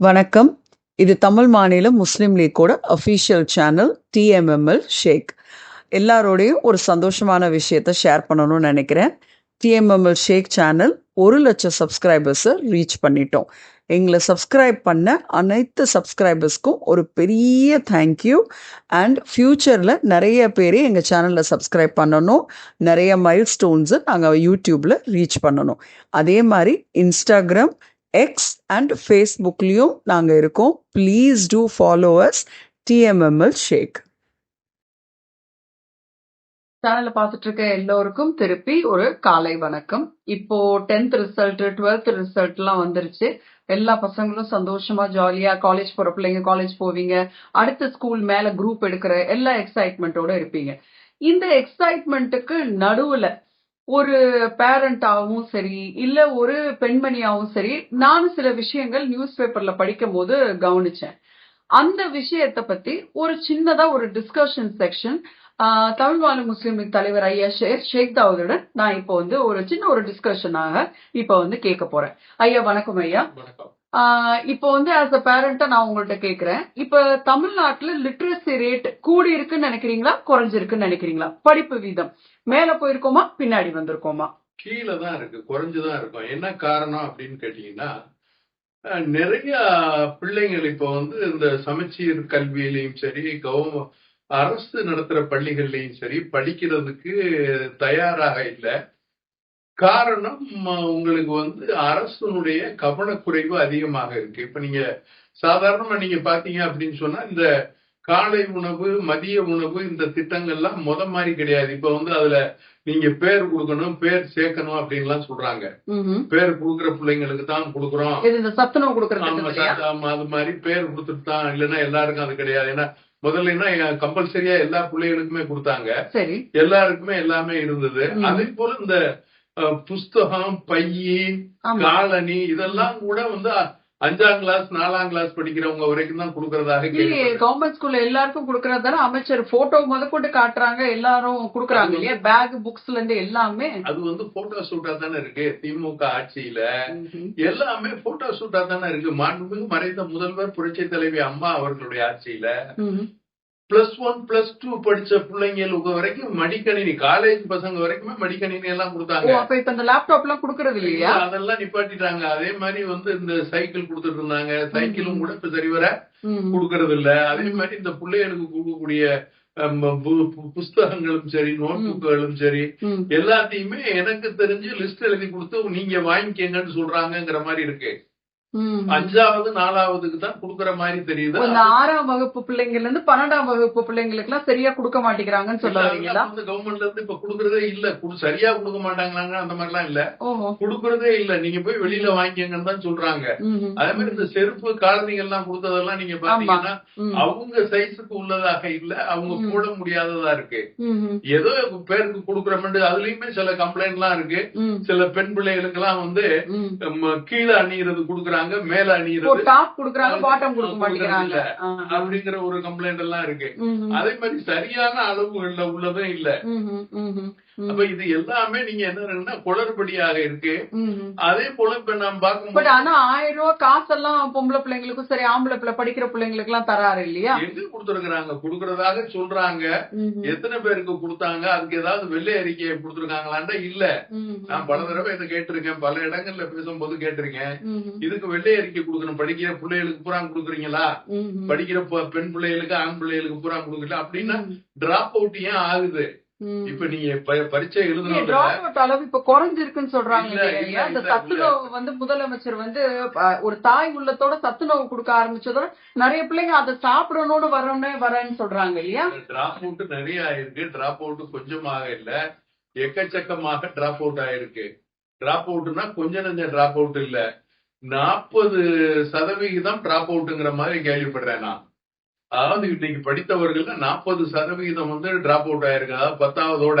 வணக்கம். இது தமிழ் மாநில முஸ்லீம் லீக்கோட அஃபீஷியல் சேனல் டிஎம்எம்எல் ஷேக் எல்லாரோடையும் ஒரு சந்தோஷமான விஷயத்த ஷேர் பண்ணணும்னு நினைக்கிறேன். டிஎம்எம்எல் ஷேக் சேனல் ஒரு லட்சம் சப்ஸ்கிரைபர்ஸை ரீச் பண்ணிட்டோம். எங்களை சப்ஸ்கிரைப் பண்ண அனைத்து சப்ஸ்கிரைபர்ஸ்க்கும் ஒரு பெரிய தேங்க்யூ அண்ட் ஃப்யூச்சரில் நிறைய பேர் எங்கள் சேனலில் சப்ஸ்கிரைப் பண்ணணும். நிறைய மைல் ஸ்டோன்ஸை நாங்கள் யூடியூப்பில் ரீச் பண்ணணும். அதே மாதிரி இன்ஸ்டாகிராம் எக்ஸ் அண்ட் ஃபேஸ்புக்லேயும் நாங்கள் இருக்கோம். Please do follow us TMML ஷேக் சேனலை பார்த்துட்டு இருக்க எல்லோருக்கும் திருப்பி ஒரு காலை வணக்கம். இப்போ டென்த் ரிசல்ட் டுவெல்த் ரிசல்ட் எல்லாம் வந்துருச்சு. எல்லா பசங்களும் சந்தோஷமா ஜாலியா காலேஜ் போற பிள்ளைங்க காலேஜ் போவீங்க. அடுத்த ஸ்கூல் மேல குரூப் எடுக்கிற எல்லா எக்ஸைட்மெண்ட்டோட இருப்பீங்க. இந்த எக்ஸைட்மெண்ட்டுக்கு நடுவுல ஒரு பேரண்டாவும் சரி இல்ல ஒரு பெண்மணியாவும் சரி நானும் சில விஷயங்கள் நியூஸ் பேப்பர்ல படிக்கும் போது கவனிச்சேன். அந்த விஷயத்தை பத்தி ஒரு சின்னதா ஒரு டிஸ்கஷன் செக்ஷன் தமிழ் மாநில முஸ்லீம் லீக் தலைவர் ஐயா ஷேக் ஷேக் தாவூதுடன் நான் இப்போ வந்து ஒரு சின்ன ஒரு டிஸ்கஷனாக இப்போ வந்து கேட்க போறேன். ஐயா வணக்கம் ஐயா. வணக்கம். இப்போ வந்து ஆஸ் அ பேரண்டா நான் உங்கள்ட்ட கேக்குறேன். இப்ப தமிழ்நாட்டுல லிட்ரஸி ரேட் கூடி இருக்குன்னு நினைக்கிறீங்களா? குறைஞ்சிருக்குன்னு நினைக்கிறீங்களா? படிப்பு வீதம். மேல போயிருக்கோமா? பின்னாடி வந்திருக்கோமா? கீழே தான் இருக்கு. குறைஞ்சுதான் இருக்கும். என்ன காரணம் அப்படின்னு கேட்டீங்கன்னா நிறைய பிள்ளைங்கள் இப்போ வந்து இந்த சமச்சீர் கல்வியிலையும் சரி கவ அரசு நடத்துற பள்ளிகள்லையும் சரி படிக்கிறதுக்கு தயாராக இல்லை. காரணம் உங்களுக்கு வந்து அரசனுடைய கவனக்குறைவு அதிகமாக இருக்கு. இப்ப நீங்க சாதாரணமா நீங்க பாத்தீங்க அப்படின்னு சொன்னா இந்த காலை உணவு மதிய உணவு இந்த திட்டங்கள்லாம் முத மாதிரி கிடையாது. இப்ப வந்து அதுல நீங்க பேர் கொடுக்கணும் பேர் சேர்க்கணும் அப்படின்லாம் சொல்றாங்க. பேர் கொடுக்குற பிள்ளைங்களுக்கு தான் கொடுக்குறோம். ஆமா, அது மாதிரி பேர் கொடுத்துட்டு தான் இல்லைன்னா எல்லாருக்கும் அது கிடையாது. ஏன்னா முதல்ல கம்பல்சரியா எல்லா பிள்ளைகளுக்குமே கொடுத்தாங்க. எல்லாருக்குமே எல்லாமே இருந்தது. அதே போல இந்த புஸ்தகம் பையி காலனி இதெல்லாம் கூட வந்து அஞ்சாம் கிளாஸ் நாலாம் கிளாஸ் படிக்கிறவங்க வரைக்கும் தான் கொடுக்கறதாக. கவர்மெண்ட் ஸ்கூல்ல எல்லாருக்கும் கொடுக்கறதால அமைச்சர் போட்டோ முதற்கொண்டு காட்டுறாங்க எல்லாரும் கொடுக்கறாங்க இல்லையா? பேக் புக்ஸ்ல இருந்து எல்லாமே. அது வந்து போட்டோ ஷூட்டா தானே இருக்கு திமுக ஆட்சியில. எல்லாமே போட்டோ ஷூட்டா தானே இருக்கு. மாண்புமிகு மறைந்த முதல்வர் புரட்சி தலைவி அம்மா அவர்களுடைய ஆட்சியில. பிளஸ் ஒன் பிளஸ் டூ படிச்ச பிள்ளைங்களுக்கு வரைக்கும் மடிக்கணினி காலேஜ் பசங்க வரைக்குமே மடிக்கணினி எல்லாம் கொடுத்தாங்க அப்ப இப்ப இந்த லேப்டாப் எல்லாம் கொடுக்கறது இல்லையா அதெல்லாம் நிப்பாட்டிட்டாங்க அதே மாதிரி வந்து இந்த சைக்கிள் கொடுத்துட்டு இருந்தாங்க சைக்கிளும் கூட இப்ப சரிவர. கொடுக்கறது இல்ல அதே மாதிரி இந்த பிள்ளைகளுக்கு கொடுக்கக்கூடிய புஸ்தகங்களும் சரி நோட் புக்குகளும் சரி. எல்லாத்தையுமே எனக்கு தெரிஞ்சு லிஸ்ட் எழுதி கொடுத்து நீங்க வாங்கிக்கங்கன்னு சொல்றாங்கங்கிற மாதிரி இருக்கு. அஞ்சாவது நாலாவதுக்கு தான் கொடுக்கற மாதிரி தெரியுது? இந்த ஆறாம் வகுப்பு பிள்ளைங்கள்ல இருந்து பன்னெண்டாம் வகுப்பு பிள்ளைங்களுக்கு எல்லாம் சரியா கொடுக்க மாட்டேங்கிறாங்கன்னு சொல்ல வரீங்களா? வந்து கவர்மெண்ட்ல இருந்து இப்ப கொடுக்கறதே இல்ல. குடு- சரியா கொடுக்க மாட்டாங்களாங்க அந்த மாதிரி எல்லாம் இல்ல கொடுக்கறதே இல்ல. நீங்க போய் வெளியில வாங்கிக்கங்கன்னு தான் சொல்றாங்க. அதே மாதிரி இந்த செருப்பு காலணிகள் எல்லாம் கொடுத்ததெல்லாம் நீங்க பாத்தீங்கன்னா. அவங்க சைஸுக்கு உள்ளதாக இல்ல. அவங்க. போட முடியாததா இருக்கு. ஏதோ பேருக்கு கொடுக்கறோம்னு அதுலயுமே சில கம்ப்ளைண்ட் எல்லாம் இருக்கு. சில பெண் பிள்ளைகளுக்கு எல்லாம் வந்து கீழே அணியிறது கொடுக்கறாங்க. மேல ஒரு அணியிறது டாப் குடுக்குறாங்க பாட்டம் கொடுக்க மாட்டேங்கிறாங்க இல்ல. அப்படிங்கிற ஒரு கம்ப்ளைண்ட் எல்லாம் இருக்கு. அதே மாதிரி சரியான அளவுகள்ல உள்ளதும் இல்ல. ம்ஹும். ம். அப்ப இது எல்லாமே நீங்க என்ன குளறுபடியாக இருக்கு. அதே போல இப்ப நாம் பட் பார்க்கும்போது ஆனா ஆயிரம் ரூபாய் காசெல்லாம் பொம்பளை பிள்ளைங்களுக்கும் சரி ஆம்பளை பிள்ளை படிக்கிற பிள்ளைங்களுக்கு எல்லாம் தராரு இல்லையா எங்க கொடுத்திருக்கிறாங்க கொடுக்கறதாக சொல்றாங்க. எத்தனை பேருக்கு கொடுத்தாங்க அதுக்கு ஏதாவது வெள்ளை அறிக்கையை கொடுத்திருக்காங்களான்னா இல்ல. நான் பல தடவை இதை கேட்டிருக்கேன் பல இடங்கள்ல பேசும்போது கேட்டிருக்கேன். இதுக்கு வெள்ளை அறிக்கை கொடுக்கணும் படிக்கிற பிள்ளைகளுக்கு பூரா கொடுக்குறீங்களா. படிக்கிற பெண் பிள்ளைகளுக்கு ஆண் பிள்ளைகளுக்கு பூரா கொடுக்கல அப்படின்னா. டிராப் அவுட் ஏன் ஆகுது. இப்ப நீங்க பரீட்சை out அளவு இப்ப குறைஞ்சிருக்குன்னு சொல்றாங்க இல்ல, சத்துணவு வந்து முதலமைச்சர் வந்து ஒரு தாய் உள்ளத்தோட சத்துணவு கொடுக்க ஆரம்பிச்சதோட நிறைய பிள்ளைங்க அதை சாப்பிடணும்னு வரணும்னு வரேன்னு சொல்றாங்க இல்லையா? டிராப் அவுட் நிறைய ஆயிருக்கு. டிராப் அவுட் கொஞ்சமாக இல்ல. எக்கச்சக்கமாக டிராப் அவுட் ஆயிருக்கு. டிராப் அவுட்னா கொஞ்ச நஞ்ச டிராப் அவுட் இல்ல. நாற்பது சதவிகிதம் டிராப் அவுட்ங்கிற மாதிரி கேள்விப்படுறேன் நான். அதாவது இன்னைக்கு படித்தவர்கள் நாற்பது சதவிகிதம் வந்து டிராப் அவுட் ஆயிருக்கு பத்தாவதோட.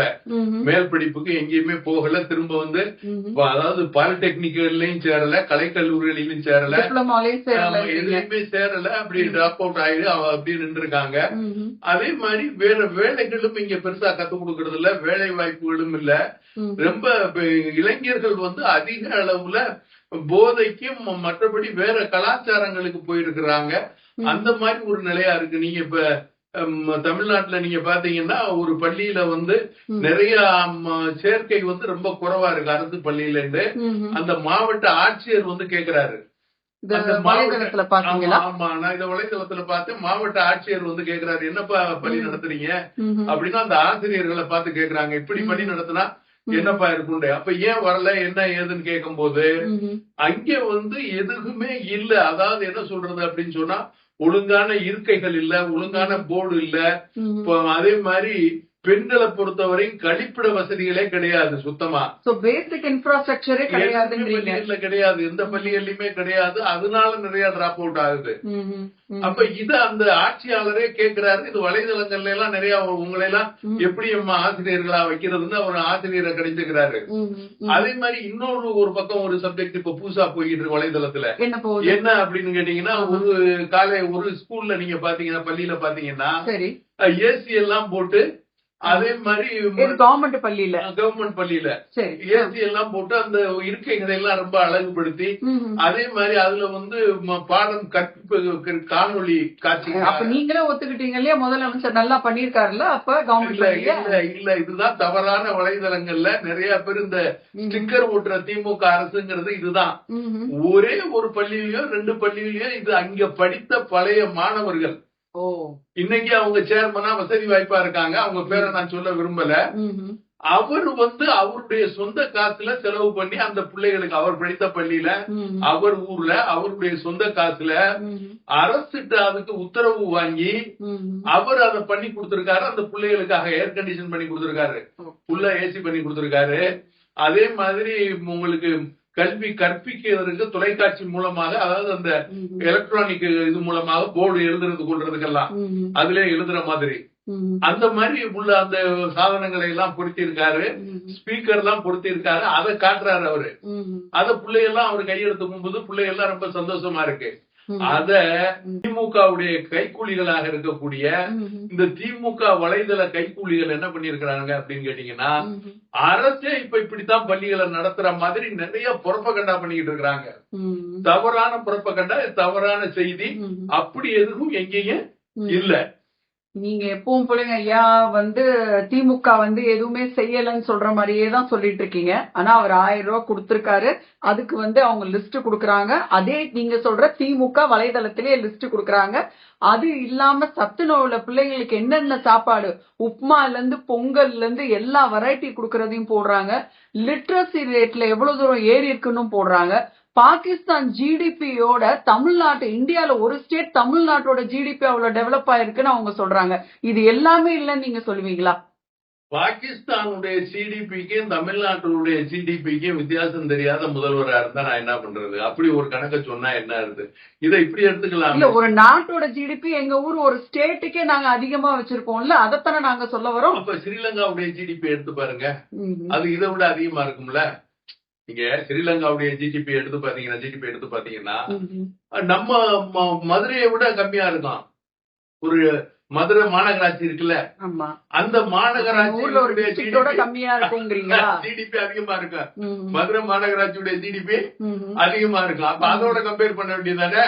மேல் படிப்புக்கு எங்கேயுமே போகல திரும்ப வந்து அதாவது பாலிடெக்னிக்கல்லையும் சேரல கலைக்கல்லூரிகளையும் சேரல. எதுலயுமே சேரல அப்படி டிராப் அவுட் ஆயிடு அவ அப்படி நின்று இருக்காங்க. அதே மாதிரி வேற வேலைகளும் இங்க பெருசா கத்து கொடுக்கறது இல்ல வேலை வாய்ப்புகளும் இல்ல. ரொம்ப இளைஞர்கள் வந்து அதிக அளவுல போதைக்கும் மற்றபடி வேற கலாச்சாரங்களுக்கு போயிருக்கிறாங்க. அந்த மாதிரி ஒரு நிலையா இருக்கு நீங்க இப்ப தமிழ்நாட்டுல நீங்க பாத்தீங்கன்னா ஒரு பள்ளியில வந்து. நிறைய சேர்க்கை வந்து ரொம்ப குறைவா இருக்கு அரசு பள்ளியில இருந்து. அந்த மாவட்ட ஆட்சியர் வந்து கேக்குறாரு வலைதளத்துல பாத்தீங்களா ஆமா, நான் வலைதளத்துல மாவட்ட ஆட்சியர் வந்து கேக்குறாரு என்னப்பா பள்ளி. நடத்துறீங்க. அப்படின்னா அந்த ஆசிரியர்களை பார்த்து கேக்குறாங்க இப்படி. பள்ளி நடத்தினா. என்னப்பா இருக்குண்டு அப்ப ஏன் வரல என்ன ஏதுன்னு கேட்கும்போது ம்ஹும். அங்க வந்து எதுவுமே இல்ல அதாவது என்ன சொல்றது அப்படின்னு சொன்னா ஒழுங்கான இருக்கைகள் இல்ல ஒழுங்கான போர்டு இல்ல. அதே மாதிரி பெண்களை பொறுத்தவரையும் கழிப்பிட வசதிகளே கிடையாது சுத்தமா. பேசிக் இன்ஃப்ராஸ்ட்ரக்சரே கிடையாதுன்றீங்க பள்ளிகள்ல கிடையாது எந்த பள்ளிகள்லயுமே கிடையாது. அதனால நிறைய டிராப் அவுட் ஆகுது. அப்ப இத அந்த ஆட்சியாளரே கேக்குறாரு. இது வலைதளங்கள்ல எல்லாம் நிறைய உங்களை எல்லாம். எப்படி நம்ம ஆசிரியர்களா வைக்கிறதுன்னு அவர் ஆசிரியரை. ம். அதே மாதிரி இன்னொரு ஒரு பக்கம் ஒரு சப்ஜெக்ட் இப்ப புதுசா போயிட்டு இருக்கு வலைதளத்துல. என்ன அப்படின்னு கேட்டீங்கன்னா ஒரு காலை ஒரு ஸ்கூல்ல நீங்க பாத்தீங்கன்னா பள்ளியில பாத்தீங்கன்னா சரி. ஏசி எல்லாம் போட்டு அதே மாதிரி கவர்மெண்ட் பள்ளியில. கவர்மெண்ட் பள்ளியில. ஏசி எல்லாம் போட்டு அந்த இருக்கைகளை எல்லாம் ரொம்ப அழகுபடுத்தி. அதே மாதிரி அதுல வந்து பாடம் கற்பிப்பு காணொளி காட்சி. அப்ப நீங்களே ஒத்துக்கிட்டீங்க இல்லையா? முதலமைச்சர் நல்லா பண்ணிருக்காருல்ல அப்ப கவர்மெண்ட் இல்ல இல்ல இதுதான் தவறான வலைதளங்கள்ல நிறைய பேர் இந்த ஸ்டிக்கர் ஓட்டுற திமுக அரசுங்கிறது இதுதான். ஒரே ஒரு பள்ளியிலயோ ரெண்டு பள்ளியிலயோ இது அங்க படித்த பழைய மாணவர்கள். இன்னைக்கு அவங்க சேர்மனா வசதி வாய்ப்பா இருக்காங்க அவங்க பேரை நான் சொல்ல விரும்பல. அவர் வந்து அவருடைய சொந்த காசுல செலவு பண்ணி அந்த பிள்ளைகளுக்கு அவர் படித்த பள்ளியில. அவர் ஊர்ல அவருடைய சொந்த காசுல. அரசிட்ட அதுக்கு உத்தரவு வாங்கி. அவர் அதை பண்ணி கொடுத்திருக்காரு அந்த பிள்ளைகளுக்காக ஏர் கண்டிஷன் பண்ணி கொடுத்திருக்காரு. உள்ள ஏசி பண்ணி கொடுத்திருக்காரு அதே மாதிரி உங்களுக்கு கல்வி கற்பிக்கிறதுக்கு தொலைக்காட்சி மூலமாக அதாவது அந்த. எலக்ட்ரானிக் இது மூலமாக போர்டு எழுதுறது கொள்றதுக்கெல்லாம். அதுல எழுதுற மாதிரி. அந்த மாதிரி உள்ள அந்த சாதனங்களை எல்லாம் பொருத்தி இருக்காரு ம்ஹும். ஸ்பீக்கர் எல்லாம் பொருத்தி இருக்காரு அதை காட்டுறாரு அவரு. அத பிள்ளையெல்லாம் அவர் கையெழுத்து போகும்போது பிள்ளைகள்லாம் ரொம்ப சந்தோஷமா இருக்கு. அத திமுகவுடைய கைக்கூலிகளாக இருக்கக்கூடிய. இந்த திமுக வலைதள கைக்கூலிகள் என்ன பண்ணிருக்கிறாங்க அப்படின்னு கேட்டீங்கன்னா. அரசே இப்ப இப்படித்தான் பள்ளிகளை நடத்துற மாதிரி நிறைய புறப்பகண்டா பண்ணிக்கிட்டு இருக்கிறாங்க. தவறான புறப்பகண்டா தவறான செய்தி. அப்படி எதுவும் எங்கேயும். இல்ல நீங்க எப்பவும் பிள்ளைங்க ஐயா வந்து திமுக வந்து எதுவுமே செய்யலன்னு சொல்ற மாதிரியே தான் சொல்லிட்டு இருக்கீங்க. ஆனா அவர் ஆயிரம் ரூபாய் கொடுத்திருக்காரு. அதுக்கு வந்து அவங்க லிஸ்ட் கொடுக்கறாங்க. அதே நீங்க சொல்ற திமுக வலைதளத்திலேயே லிஸ்ட் கொடுக்கறாங்க. அது இல்லாம சத்துணவுல பிள்ளைங்களுக்கு என்னென்ன சாப்பாடு உப்மால இருந்து பொங்கல்ல இருந்து எல்லா வெரைட்டி கொடுக்கறதையும் போடுறாங்க. லிட்ரஸி ரேட்ல எவ்வளவு தூரம் ஏறி இருக்குன்னு போடுறாங்க. பாகிஸ்தான் ஜிடிபியோட தமிழ்நாட்டு இந்தியால ஒரு ஸ்டேட் தமிழ்நாட்டோட ஜிடிபி அவ்வளவு டெவலப் ஆயிருக்குன்னு அவங்க சொல்றாங்க. இது எல்லாமே இல்லைன்னு நீங்க சொல்லுவீங்களா? பாகிஸ்தானுடைய ஜிடிபிக்கும் தமிழ்நாட்டுடைய ஜிடிபிக்கும் வித்தியாசம் தெரியாத முதல்வரா இருந்தா நான் என்ன பண்றது? அப்படி ஒரு கணக்க சொன்னா என்ன இருக்கு இதை இப்படி எடுத்துக்கலாம். இல்ல ஒரு நாட்டோட ஜிடிபி எங்க ஊர் ஒரு ஸ்டேட்டுக்கே நாங்க அதிகமா வச்சிருக்கோம்ல அதைத்தானே நாங்க சொல்ல வரோம். அப்ப ஸ்ரீலங்காவுடைய ஜிடிபி எடுத்து பாருங்க. அது இதை விட அதிகமா இருக்கும்ல? நீங்க ஸ்ரீலங்காவுடைய ஜிடிபி எடுத்து பாத்தீங்கன்னா ஜிடிபி எடுத்து பாத்தீங்கன்னா. நம்ம மதுரையை விட கம்மியா இருக்கும் ஒரு மதுரை மாநகராட்சி இருக்குல்ல அந்த டிஸ்ட்ரிக்டோட கம்மியா இருக்குங்கிறீங்களா ஜிடிபி அதிகமா இருக்கும் ம்ஹும். மதுரை மாநகராட்சியுடைய ஜிடிபி. அதிகமா இருக்கும் அப்ப அதோட கம்பேர் பண்ண வேண்டியதானே.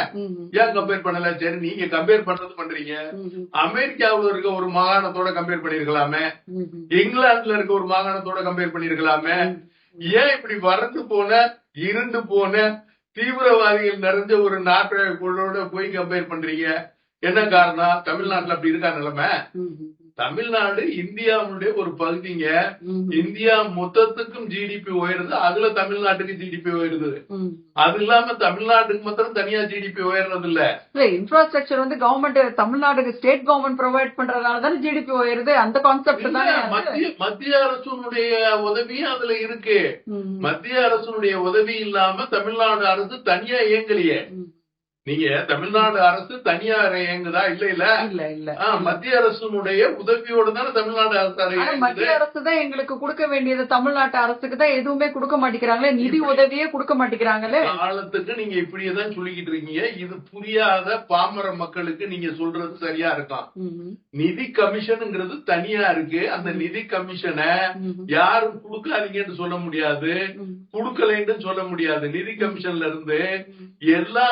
ஏன் கம்பேர் பண்ணல சரி நீங்க கம்பேர் பண்றது பண்றீங்க. அமெரிக்காவுல இருக்க ஒரு மாகாணத்தோட கம்பேர் பண்ணிருக்கலாமே. இங்கிலாந்துல இருக்க ஒரு மாகாணத்தோட கம்பேர் பண்ணிருக்கலாமே ஏன் இப்படி வறண்டு போன? இருண்டு போன? தீவிரவாதிகள் நிறைஞ்ச ஒரு நாட்டோட போய் கம்பேர் பண்றீங்க. என்ன காரணம்? தமிழ்நாட்டுல அப்படி இருக்கா நிலைமை? தமிழ்நாடு இந்தியாவுடைய ஒரு பகுதிங்க. இந்தியா மொத்தத்துக்கும் ஜிடிபி உயருது அதுல தமிழ்நாட்டுக்கு ஜிடிபி உயருது. அது இல்லாம தமிழ்நாட்டுக்கு மாத்திரம் தனியா ஜிடிபி உயர்றது இல்ல இல்ல இன்ஃப்ராஸ்ட்ரக்சர் வந்து கவர்மெண்ட் தமிழ்நாடுக்கு ஸ்டேட் கவர்மெண்ட் ப்ரொவைட் பண்றதுனால தானே ஜிடிபி உயருது அந்த கான்செப்ட் தானே? மத்திய மத்திய அரசுனுடைய உதவியும் அதுல இருக்கு. மத்திய அரசுனுடைய உதவி இல்லாம தமிழ்நாடு அரசு தனியா இயங்கலையே. நீங்க தமிழ்நாடு அரசு தனியார் இயங்குதா? இல்ல இல்ல. இல்ல இல்ல. மத்திய அரசுனுடைய உதவியோட தானே தமிழ்நாடு அரசு மத்திய அரசு தான் எங்களுக்கு கொடுக்க வேண்டியது. தமிழ்நாட்டு அரசுக்கு தான் எதுவுமே கொடுக்க மாட்டேங்கிறாங்களே. நிதி உதவியே கொடுக்க மாட்டேங்கிறாங்களே. காலத்துக்கு நீங்க இப்படியே தான் சொல்லிக்கிட்டு இருக்கீங்க. இது புரியாத பாமர மக்களுக்கு நீங்க சொல்றது சரியா இருக்கும் ம்ஹும். நிதி கமிஷனுங்கிறது தனியா இருக்கு. அந்த நிதி கமிஷனை. யாரும் கொடுக்காதீங்கன்னு சொல்ல முடியாது. கொடுக்கலைன்னு சொல்ல முடியாது. நிதி கமிஷன்ல இருந்து எல்லா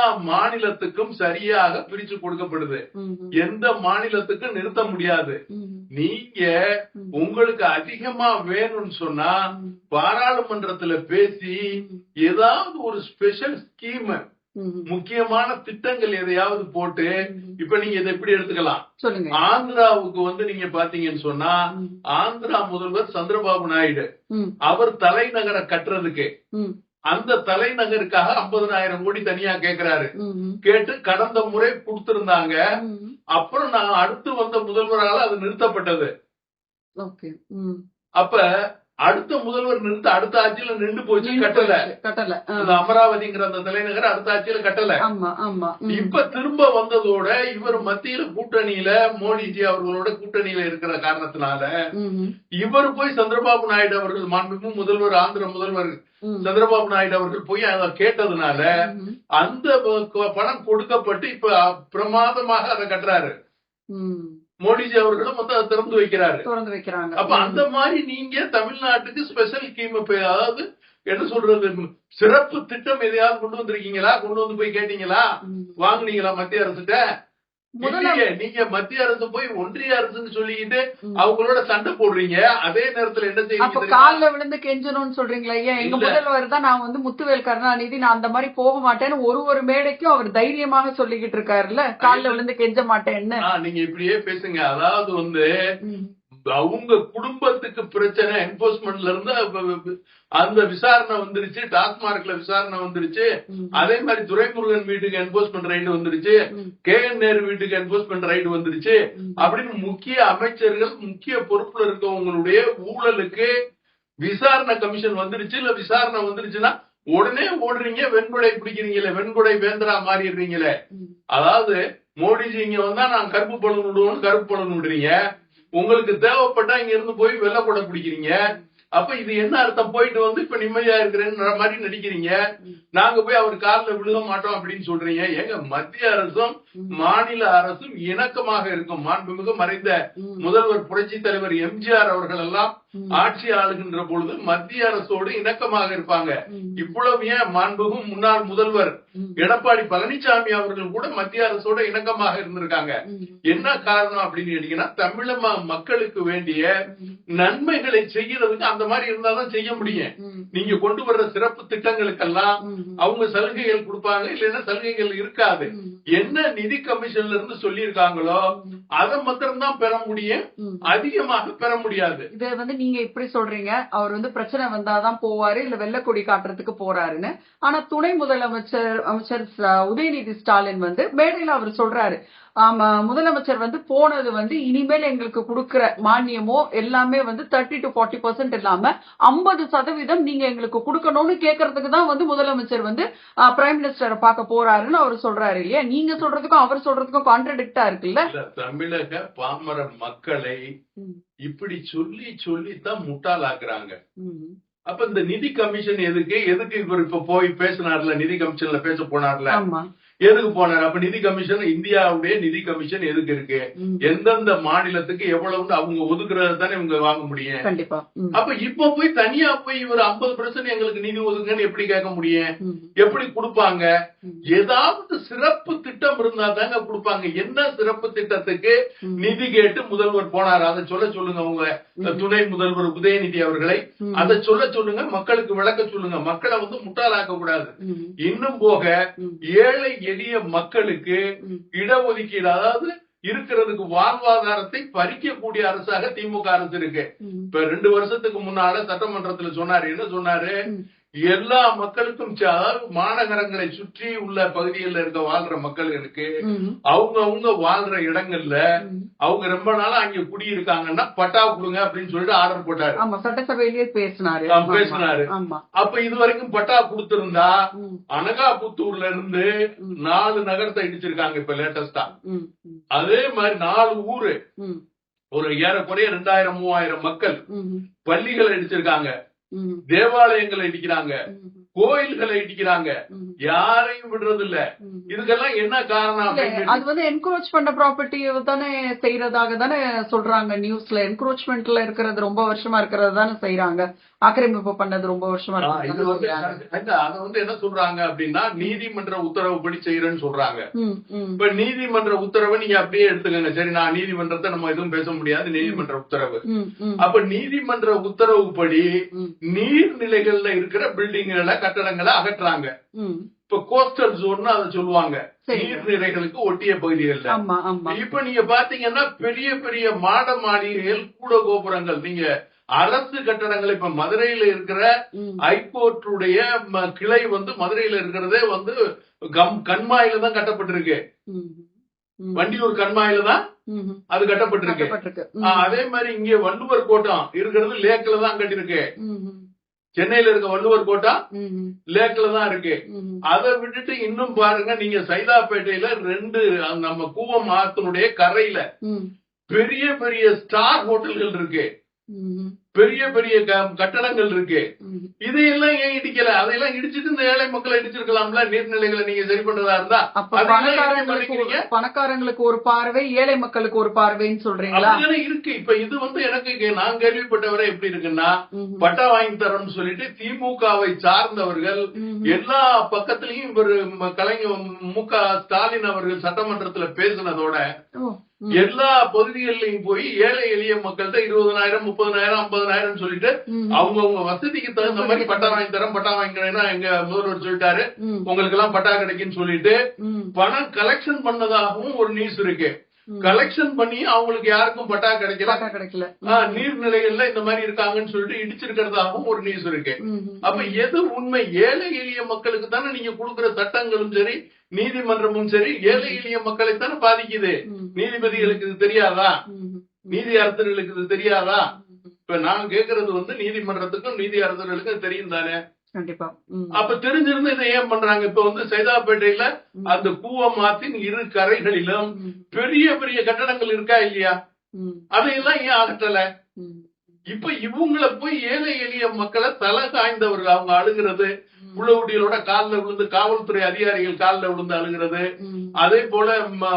மாநிலத்துக்கும் சரியாக பிரிச்சு கொடுக்கப்படுது. எந்த மாநிலத்துக்கும் நிறுத்த முடியாது. நீங்க. உங்களுக்கு அதிகமா வேணும்னு சொன்னா. பாராளுமன்றத்துல பேசி ஏதாவது ஒரு ஸ்பெஷல் ஸ்கீம். முக்கியமான திட்டங்கள் எதையாவது போட்டு. இப்ப நீங்க இதை எப்படி எடுத்துக்கலாம் ஆந்திராவுக்கு வந்து நீங்க பாத்தீங்கன்னு சொன்னா. ஆந்திரா முதல்வர் சந்திரபாபு நாயுடு. அவர் தலைநகரை கட்டுறதுக்கு. அந்த தலைநகருக்காக 50000 கோடி தனியா கேக்குறாரு. கேட்டு கடந்த முறை கொடுத்திருந்தாங்க. அப்புறம் நான் அடுத்து வந்த முதல்வரால அது நிறுத்தப்பட்டது. அப்ப அடுத்த முதல்வர் நிறுத்த அடுத்த ஆட்சியில நின்று போச்சு கட்டல. கட்டல அமராவதிங்கிற அந்த தலைநகர் அடுத்த ஆட்சியில கட்டல. இப்ப திரும்ப வந்ததோட இவர் மத்தியில கூட்டணியில மோடிஜி அவர்களோட கூட்டணியில இருக்கிற காரணத்தினால. இவர் போய் சந்திரபாபு நாயுடு அவர்கள் மாண்புமிகு முதல்வர் ஆந்திர முதல்வர். சந்திரபாபு நாயுடு அவர்கள் போய் அதை கேட்டதுனால. அந்த பணம் கொடுக்கப்பட்டு இப்ப பிரமாதமாக அதை கட்டுறாரு. மோடிஜி அவர்களும் வந்து அதை திறந்து வைக்கிறாரு. திறந்து வைக்கிறாங்க. அப்ப அந்த மாதிரி நீங்க தமிழ்நாட்டுக்கு ஸ்பெஷல் ஸ்கீம் அதாவது என்ன சொல்றது? சிறப்பு திட்டம் எதையாவது கொண்டு வந்திருக்கீங்களா? கொண்டு வந்து போய் கேட்டீங்களா. வாங்குனீங்களா மத்திய இல்லையே நீங்க மத்திய அரசு போய் ஒன்றிய அரசுன்னு சொல்லிக்கிட்டு. அவங்களோட சண்டை போடுறீங்க அதே நேரத்துல என்ன தெரியுமா? கால்ல விழுந்து கெஞ்சணும்னு சொல்றீங்களா ஐயா எங்க. முதல்வர் தான் நான் வந்து முத்துவேல் கருணாநிதி நான் அந்த மாதிரி போக மாட்டேன்னு ஒரு ஒரு மேடைக்கும் அவர் தைரியமாக சொல்லிக்கிட்டு இருக்காருல்ல கால்ல விழுந்து கெஞ்ச மாட்டேன்னு நீங்க இப்படியே பேசுங்க அதாவது வந்து. அவங்க குடும்பத்துக்கு பிரச்சனை என்போர்ஸ்மெண்ட்ல இருந்து அந்த விசாரணை வந்துருச்சு டாஸ்மார்க்ல விசாரணை வந்துருச்சு. அதே மாதிரி துரைமுருகன் வீட்டுக்கு என்போர்ஸ்மெண்ட் ரைடு வந்துருச்சு. கே என் நேரு வீட்டுக்கு என்போர்ஸ்மெண்ட் ரைடு வந்துருச்சு. அப்படின்னு முக்கிய அமைச்சர்கள் முக்கிய பொறுப்புல இருக்கவங்களுடைய ஊழலுக்கு விசாரணை கமிஷன் வந்துருச்சு இல்ல விசாரணை வந்துருச்சுன்னா உடனே ஓடுறீங்க வெண்குடை பிடிக்கிறீங்களே வெண்குடை வேந்தரா மாறிடுறீங்களே. அதாவது மோடிஜி இங்க வந்தா நான் கருப்பு பலன் விடுவோம் கருப்பு பலன் விடுறீங்க உங்களுக்கு தேவைப்பட்டா இங்க இருந்து போய் வெள்ளை கூட பிடிக்கிறீங்க அப்ப இது என்ன அர்த்தம் போயிட்டு வந்து இப்ப நிம்மதியா இருக்கிறேன்ற மாதிரி நடிக்கிறீங்க நாங்க போய் அவர் காலில் விழுக மாட்டோம் அப்படின்னு சொல்றீங்க ஏங்க மத்திய அரசும். மாநில அரசும் இணக்கமாக இருக்கும் மாண்புமிகு மறைந்த. முதல்வர் புரட்சி தலைவர் எம்ஜிஆர் அவர்கள் எல்லாம். ஆட்சி ஆளுகின்ற பொழுது மத்திய அரசோடு இணக்கமாக இருப்பாங்க. இவ்வளவு ஏன் மாண்புகும் முன்னாள் முதல்வர். எடப்பாடி பழனிசாமி அவர்கள் கூட மத்திய அரசோட இணக்கமாக இருந்திருக்காங்க. என்ன காரணம் அப்படின்னு கேட்டீங்கன்னா தமிழ மக்களுக்கு வேண்டிய. நன்மைகளை செய்யறதுக்கு அந்த மாதிரி இருந்தாதான் செய்ய முடியும். நீங்க கொண்டு வர்ற சிறப்பு திட்டங்களுக்கெல்லாம். அவங்க சலுகைகள் கொடுப்பாங்க இல்லைன்னா சலுகைகள் இருக்காது. என்ன நிதி கமிஷன்ல இருந்து சொல்லியிருக்காங்களோ அதை மாத்திரம் தான் பெற முடியும். அதிகமாக பெற முடியாது இத வந்து நீங்க இப்படி சொல்றீங்க அவர் வந்து பிரச்சனை வந்தாதான் போவாரு இல்ல வெள்ளக்கொடி காட்டுறதுக்கு போறாருன்னு. ஆனா துணை முதலமைச்சர் அமைச்சர் உதயநிதி ஸ்டாலின் வந்து மேடையில அவர் சொல்றாரு. ஆமா முதலமைச்சர் வந்து போனது வந்து இனிமேல் எங்களுக்கு கொடுக்கிற மானியமோ எல்லாமே வந்து தேர்ட்டி டு ஃபார்ட்டி பர்சன்ட் இல்லாம ஐம்பது சதவீதம் நீங்க எங்களுக்கு கொடுக்கணும்னு கேட்கறதுக்கு தான் வந்து முதலமைச்சர் வந்து பிரைம் மினிஸ்டரை பார்க்க போறாருன்னு அவர் சொல்றாரு இல்லையா? நீங்க சொல்றதுக்கும் அவர் சொல்றதுக்கும் கான்ட்ரடிக்டா இருக்குல்ல? இல்ல தமிழக பாமர மக்களை இப்படி சொல்லி சொல்லித்தான் முட்டாளாக்குறாங்க. அப்ப இந்த நிதி கமிஷன் எதுக்கு? எதுக்கு இவர் இப்ப போய் பேசினார்ல? நிதி கமிஷன்ல பேச போனார்ல? ஆமா. எதுக்கு போனார் அப்ப நிதி கமிஷன் இந்தியாவுடைய நிதி கமிஷன் எதுக்கு இருக்கு. எந்தெந்த மாநிலத்துக்கு எவ்வளவுன்னு அவங்க ஒதுக்குறது தானே இவங்க வாங்க முடியும். அப்ப இப்ப போய் தனியா போய் இவர் 50% எங்களுக்கு நிதி ஒதுக்குன்னு எப்படி கேட்க முடியும். எப்படி கொடுப்பாங்க. ஏதாவது சிறப்பு திட்டம் இருந்தா தாங்க கொடுப்பாங்க என்ன சிறப்பு திட்டத்துக்கு. நிதி கேட்டு முதல்வர் போனார் அதை சொல்ல சொல்லுங்க உங்க. துணை முதல்வர் உதயநிதி அவர்களை. அதை சொல்ல சொல்லுங்க மக்களுக்கு விளக்க சொல்லுங்க மக்களை வந்து முட்டாளாக்க கூடாது. இன்னும் போக. ஏழை எளிய மக்களுக்கு. இடஒதுக்கீடு அதாவது இருக்கிறதுக்கு வாழ்வாதாரத்தை பறிக்கக்கூடிய அரசாக திமுக அரசு இருக்கு. இப்ப ரெண்டு வருஷத்துக்கு முன்னால சட்டமன்றத்துல சொன்னாரு என்ன சொன்னாரு. எல்லா மக்களுக்கும் மாநகரங்களை சுற்றி உள்ள பகுதிகளில் இருக்க வாழ்ற மக்களுக்கு அவங்க அவங்க வாழ்ற இடங்கள்ல. அவங்க ரொம்ப நாளா அங்க குடியிருக்காங்கன்னா பட்டா கொடுங்க அப்படின்னு சொல்லிட்டு ஆர்டர் போட்டாரு. ஆமா சட்டசபையிலேயே பேசினாரு. பேசினாரு. அப்ப இது வரைக்கும் பட்டா கொடுத்திருந்தா அனகாபுத்தூர்ல இருந்து. நாலு நகரத்தை இடிச்சிருக்காங்க இப்ப லேட்டஸ்டா அதே மாதிரி நாலு ஊரு ஒரு ஏறக்குறைய ரெண்டாயிரம் மூவாயிரம் மக்கள் பள்ளிகளை இடிச்சிருக்காங்க. தேவாலயங்களை இடிக்கிறாங்க. கோயில்களை இடிக்கிறாங்க. யாரையும் விடுறது இல்ல. இதுக்கெல்லாம் என்ன காரணம் அது வந்து என்கரேஜ் பண்ண ப்ராப்பர்ட்டி தானே செய்யறதாக தானே சொல்றாங்க. நியூஸ்ல என்கரோச்மெண்ட்ல இருக்கிறது ரொம்ப வருஷமா இருக்கிறது தானே செய்யறாங்க. ஆக்கிரமிப்பு பண்ணது ரொம்ப வருஷமா அத வந்து என்ன சொல்றாங்க அப்படின்னா நீதிமன்ற உத்தரவுப்படி செய்யறேன்னு சொல்றாங்க. இப்ப நீதிமன்ற உத்தரவை நீங்க அப்படியே எடுத்துக்கங்க. சரி நான் நீதிமன்றத்தை நம்ம எதுவும் பேச முடியாது. நீதிமன்ற உத்தரவு. அப்ப நீதிமன்ற உத்தரவுப்படி ம், நீர்நிலைகள்ல இருக்கிற பில்டிங்களை கட்டடங்களை அகற்றுறாங்க ம். இப்ப கோஸ்டல் ஜோன் அதை சொல்லுவாங்க. நீர்நிலைகளுக்கு ஒட்டிய பகுதிகள்ல. இப்ப நீங்க பாத்தீங்கன்னா பெரிய பெரிய மாட மாளிகைகள் கூட கோபுரங்கள் நீங்க அரசு கட்டடங்கள் இப்ப மதுரையில இருக்கிற ம- கிளை வந்து மதுரையில இருக்கிறதே வந்து கம் கண்மாயில தான் கட்டப்பட்டிருக்கு. வண்டியூர் கண்மாயில தான் அது கட்டப்பட்டிருக்கு. அதே மாதிரி இங்க வள்ளுவர் கோட்டம் இருக்கிறது லேக்ல தான் கட்டிருக்கு. சென்னையில இருக்க வள்ளுவர் கோட்டம் லேக்ல தான் இருக்கு. அதை விட்டுட்டு இன்னும் பாருங்க நீங்க சைதாப்பேட்டையில ரெண்டு நம்ம கூவம் ஆத்தினுடைய கரையில பெரிய பெரிய ஸ்டார் ஹோட்டல்கள் இருக்கு. பெரிய பெரிய கட்டடங்கள் இருக்கு. இதையெல்லாம் ஏன் இடிக்கல? அதையெல்லாம் இடிச்சிட்டு இந்த ஏழை மக்களை இடிச்சிருக்கலாம்ல? நீர்நிலைகளை நீங்க சரி பண்றதா இருந்தா? பணக்காரங்களுக்கு? ஒரு- பார்வை ஏழை மக்களுக்கு ஒரு பார்வைன்னு சொல்றீங்களா? இருக்கு. இப்ப இது வந்து எனக்கு நான் கேள்விப்பட்டவரை எப்படி இருக்குன்னா பட்டா வாங்கி தரோம்னு சொல்லிட்டு திமுகவை சார்ந்தவர்கள் எல்லா பக்கத்திலையும் இவர் கலைஞர் மு க ஸ்டாலின் அவர்கள் சட்டமன்றத்துல பேசினதோட எல்லா பகுதிகளிலையும் போய் ஏழை எளிய மக்கள்கிட்ட இருபதனாயிரம் முப்பதனாயிரம் ஐம்பதனாயிரம் சொல்லிட்டு ம், அவங்கவங்க வசதிக்கு தகுந்த மாதிரி பட்டா வாங்கி தரேன் பட்டா வாங்கி தரேன்னா எங்க முதல்வர் சொல்லிட்டாரு. உங்களுக்கு எல்லாம் பட்டா கிடைக்குன்னு சொல்லிட்டு பணம் கலெக்ஷன் பண்ணதாகவும் ஒரு நியூஸ் இருக்கு. கலெக்ஷன் பண்ணி அவங்களுக்கு யாருக்கும் பட்டா கிடைக்கல. கிடைக்கல. நீர்நிலைகள்ல இந்த மாதிரி இருக்காங்கன்னு சொல்லிட்டு இடிச்சிருக்கிறதாகவும் ஒரு நியூஸ் இருக்கு. அப்ப எது உண்மை? ஏழை எளிய மக்களுக்கு தானே நீங்க கொடுக்கிற சட்டங்களும் சரி நீதிமன்றமும் சரி ஏழை எளிய மக்களை தானே பாதிக்குது நீதிபதிகளுக்கு இது தெரியாதா? நீதி அரசர்களுக்கு இது தெரியாதா. இப்ப நான் கேக்குறது வந்து நீதிமன்றத்துக்கும் நீதி அரசர்களுக்கும் தெரியும் தானே? அப்ப தெரிஞ்சிருந்து இதை ஏன் பண்றாங்க? இப்ப வந்து சைதாப்பேட்டையில அந்த கூவமாத்தின் இரு கரைகளிலும் பெரிய பெரிய கட்டடங்கள் இருக்கா இல்லையா? அதையெல்லாம் ஏன் அகற்றல? இப்ப இவங்கள போய் ஏழை எளிய மக்களை தலை காய்ந்தவர்கள் அவங்க அழுகிறது. உள்ளகுட்டிகளோட கால்ல விழுந்து காவல்துறை அதிகாரிகள் கால்ல விழுந்து அழுகிறது. அதே போல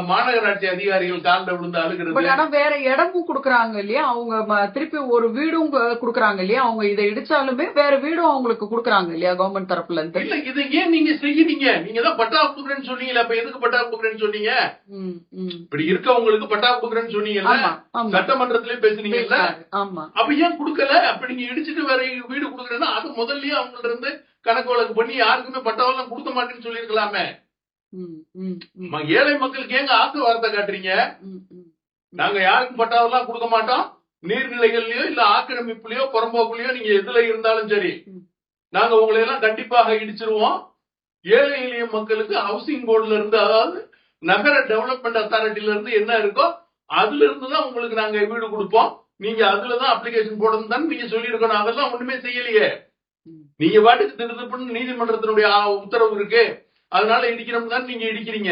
மாநகராட்சி அதிகாரிகள் கால்ல விழுந்து அழுகிறது. ஆனா வேற இடமும் குடுக்கறாங்க இல்லையா? அவங்க திருப்பி ஒரு வீடும் குடுக்கறாங்க இல்லையா? அவங்க இதை இடிச்சாலுமே வேற வீடும் அவங்களுக்கு குடுக்கறாங்க இல்லையா? கவர்மெண்ட் தரப்புல இருந்து. இல்ல இதை ஏன் நீங்க செய்யறீங்க? நீங்க தான் பட்டா கொடுக்குறேன்னு சொன்னீங்களே அப்ப எதுக்கு பட்டா கொடுக்குறேன்னு சொன்னீங்க. இப்படி இருக்கவங்களுக்கு பட்டா கொடுக்குறேன்னு சொன்னீங்கல்ல? ஆமா ஆமா. சட்டமன்றத்திலே பேசுனீங்கல்ல. ஆமா. அப்ப ஏன் கொடுக்கல? அப்ப நீங்க இடிச்சிட்டு வேற வீடு கொடுக்குறேன்னா அது முதல்லயே அவங்கள்ட்ட இருந்து கணக்கு வழக்கு பண்ணி யாருக்குமே பட்டாவெல்லாம் கொடுக்க மாட்டேன்னு சொல்லியிருக்கலாமே. ம், ம், ம், ம- ஏழை மக்களுக்கு ஏங்க ஆசை வார்த்தை காட்டுறீங்க. நாங்க யாருக்கும் பட்டாவெல்லாம் கொடுக்க மாட்டோம். நீர்நிலைகள்லயோ இல்ல ஆக்கிரமிப்புலயோ புறம்போக்குலயோ நீங்க எதுல இருந்தாலும் சரி. நாங்க உங்களை எல்லாம் கண்டிப்பாக இடிச்சிருவோம். ஏழை எளிய மக்களுக்கு ஹவுசிங் போர்டுல இருந்து அதாவது நகர டெவலப்மெண்ட் அத்தாரிட்டில இருந்து என்ன இருக்கோ அதுல இருந்து தான் உங்களுக்கு நாங்க வீடு கொடுப்போம். நீங்க அதுலதான் அப்ளிகேஷன் போடணும் தான் நீங்க சொல்லியிருக்கணும். அதெல்லாம் ஒண்ணுமே செய்யலையே. நீங்க பாட்டுக்கு திருத்தப்பட்டு நீதிமன்றத்தினுடைய உத்தரவு இருக்கு. அதனால இடிக்கிறோம் தான் நீங்க இடிக்கிறீங்க.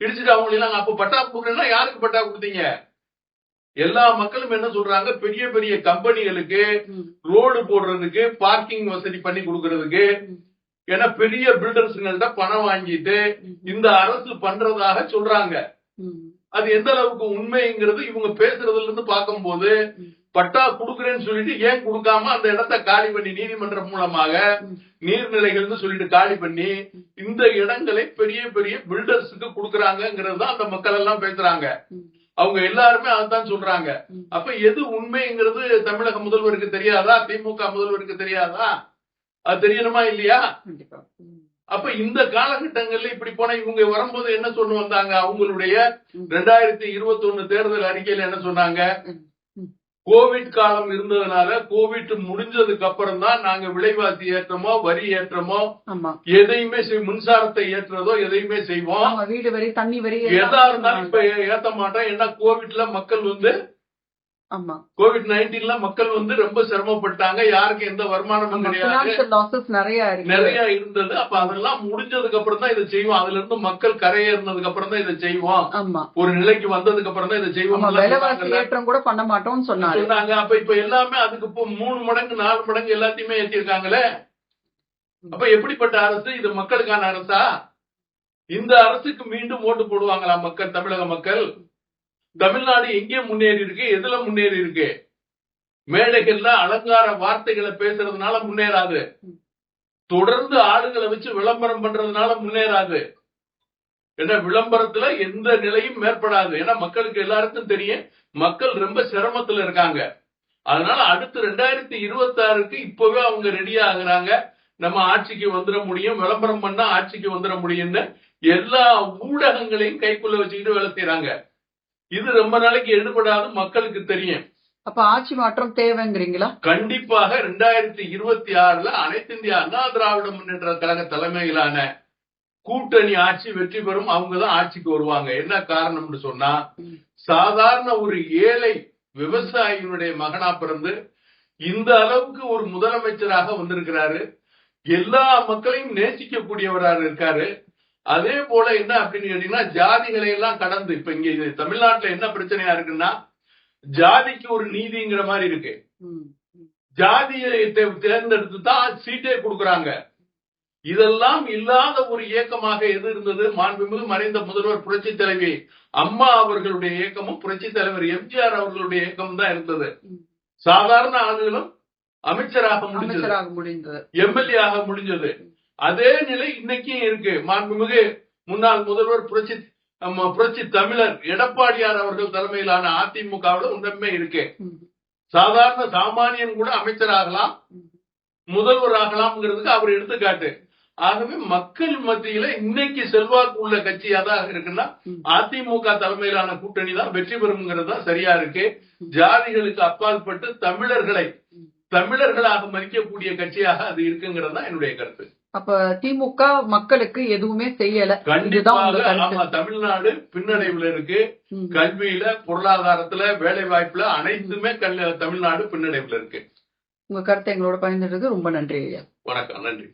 இடிச்சுட்டு அவங்களை எல்லாம் அப்ப பட்டா கொடுக்குறேன்னா யாருக்கு பட்டா கொடுத்தீங்க? எல்லா மக்களும் என்ன சொல்றாங்க? பெரிய பெரிய கம்பெனிகளுக்கு ரோடு போடுறதுக்கு பார்க்கிங் வசதி பண்ணி கொடுக்கறதுக்கு. ஏன்னா பெரிய பில்டர்ஸ்ங்கள்ட்ட பணம் வாங்கிட்டு இந்த அரசு பண்றதாக சொல்றாங்க. அது எந்த அளவுக்கு உண்மைங்கிறது இவங்க பேசுறதுல இருந்து பார்க்கும்போது பட்டா குடுக்குறேன்னு சொல்லிட்டு ஏன் கொடுக்காம அந்த இடத்த காலி பண்ணி நீதிமன்றம் மூலமாக ம். நீர்நிலைகள்னு சொல்லிட்டு காலி பண்ணி இந்த இடங்களை பெரிய பெரிய பில்டர்ஸுக்கு கொடுக்கறாங்கிறது தான் அந்த மக்கள் எல்லாம் பேசுறாங்க. அவங்க எல்லாருமே அதுதான் சொல்றாங்க. அப்ப எது உண்மைங்கிறது தமிழக முதல்வருக்கு தெரியாதா? திமுக முதல்வருக்கு தெரியாதா? அது தெரியணுமா இல்லையா? கண்டிப்பா. அப்ப இந்த காலகட்டங்கள்ல இப்படி போனா இவங்க வரும்போது என்ன சொன்னு வந்தாங்க? அவங்களுடைய. ரெண்டாயிரத்தி இருபத்தி ஒண்ணு தேர்தல் அறிக்கையில என்ன சொன்னாங்க. கோவிட் காலம் இருந்ததுனால கோவிட் முடிஞ்சதுக்கு அப்புறம் தான் நாங்க விலைவாசி ஏற்றமோ வரி ஏற்றமோ எதையுமே மின்சாரத்தை ஏற்றுறதோ எதையுமே செய்வோம். வீடு வரி தண்ணி வரி எதா இருந்தாலும் இப்ப ஏத்த மாட்டோம். ஏன்னா கோவிட்ல மக்கள் வந்து கோவிட் நைன்டீன்ல மக்கள் வந்து ரொம்ப சிரமப்பட்டாங்க. யாருக்கும் எந்த வருமானமும் கிடையாது. நிறைய இருந்தது. அப்ப அதெல்லாம் முடிஞ்சதுக்கு அப்புறம் தான் இதை செய்வோம். அதுல இருந்து மக்கள் கரையேறினதுக்கு அப்புறம் தான் இதை செய்வோம். ஒரு நிலைக்கு வந்ததுக்கு அப்புறம் தான் இதை செய்வோம். ஏற்றம் கூட பண்ண மாட்டோம்னு சொன்னாரு. சொன்னாங்க. அப்ப இப்ப எல்லாமே அதுக்கு இப்போ மூணு மடங்கு நாலு மடங்கு எல்லாத்தையுமே ஏத்திருக்காங்களே. அப்ப எப்படிப்பட்ட அரசு? இது மக்களுக்கான அரசா? இந்த அரசுக்கு மீண்டும் ஓட்டு போடுவாங்களா மக்கள் தமிழக மக்கள்? தமிழ்நாடு எங்கே முன்னேறி இருக்கு? எதுல முன்னேறி இருக்கு? மேடைகள்ல அலங்கார வார்த்தைகளை பேசுறதுனால முன்னேறாது. தொடர்ந்து ஆளுங்களை வச்சு விளம்பரம் பண்றதுனால முன்னேறாது. ஏன்னா விளம்பரத்துல எந்த நிலையும் மேற்படாது. ஏன்னா மக்களுக்கு எல்லாருக்கும் தெரியும் மக்கள் ரொம்ப சிரமத்துல இருக்காங்க. அதனால அடுத்து ரெண்டாயிரத்தி இருபத்தி ஆறுக்கு இப்பவே அவங்க ரெடி ஆகுறாங்க. நம்ம ஆட்சிக்கு வந்துட முடியும் விளம்பரம் பண்ணா ஆட்சிக்கு வந்துட முடியும்னு எல்லா ஊடகங்களையும் கைக்குள்ள வச்சுக்கிட்டு வேலை செய்யறாங்க இது ரொம்ப நாளைக்கு எடுபடாது மக்களுக்கு தெரியும். அப்ப ஆட்சி மாற்றம் தேவைங்கிறீங்களா? கண்டிப்பாக ரெண்டாயிரத்தி இருபத்தி ஆறுல அனைத்து இந்திய அண்ணா திராவிட முன்னேற்ற கழக தலைமையிலான கூட்டணி ஆட்சி வெற்றி பெறும். அவங்க தான் ஆட்சிக்கு வருவாங்க. என்ன காரணம்னு சொன்னா. சாதாரண ஒரு ஏழை விவசாயியினுடைய மகனா பிறந்து இந்த அளவுக்கு ஒரு முதலமைச்சராக வந்திருக்கிறாரு. எல்லா மக்களையும் நேசிக்கக்கூடியவராக இருக்காரு. அதே போல என்ன அப்படின்னு கேட்டீங்கன்னா ஜாதிகளை எல்லாம் கடந்து இப்ப இங்க இது தமிழ்நாட்டுல என்ன பிரச்சனையா இருக்குன்னா ஜாதிக்கு ஒரு நீதிங்கிற மாதிரி இருக்கு. ஜாதியை தேர்ந்தெடுத்து தான் சீட்டே கொடுக்கறாங்க. இதெல்லாம் இல்லாத ஒரு இயக்கமாக எது இருந்தது? மாண்புமிகு மறைந்த முதல்வர் புரட்சி தலைவி அம்மா அவர்களுடைய இயக்கமும் புரட்சி தலைவர் எம்ஜிஆர் அவர்களுடைய இயக்கமும் தான் இருந்தது. சாதாரண ஆளுகளும் அமைச்சராக முடிஞ்சது. எம்எல்ஏ ஆக முடிஞ்சது. அதே நிலை இன்னைக்கும் இருக்கு. மாண்புமிகு முன்னாள் முதல்வர் புரட்சி புரட்சி தமிழர் எடப்பாடியார் அவர்கள் தலைமையிலான அதிமுகவில் உண்மை இருக்கு. சாதாரண சாமானியன் கூட அமைச்சராகலாம் முதல்வர் ஆகலாம்ங்கிறதுக்கு அவர் எடுத்துக்காட்டு. ஆகவே மக்கள் மத்தியில இன்னைக்கு செல்வாக்கு உள்ள கட்சி அதாக இருக்குன்னா அதிமுக தலைமையிலான கூட்டணி தான் வெற்றி பெறும்ங்கிறது தான் சரியா இருக்கு. ஜாதிகளுக்கு அப்பால் பட்டு தமிழர்களை தமிழர்களாக மதிக்கக்கூடிய கட்சியாக அது இருக்குங்கிறது தான் என்னுடைய கருத்து. அப்ப திமுக மக்களுக்கு எதுவுமே செய்யல. இதுதான் தமிழ்நாடு பின்னடைவுல இருக்கு. கல்வியில பொருளாதாரத்துல வேலை வாய்ப்புல அனைத்துமே தமிழ்நாடு பின்னடைவுல இருக்கு. உங்க கருத்தை எங்களோட பகிர்ந்ததுக்கு ரொம்ப நன்றி ஐயா. வணக்கம் நன்றி.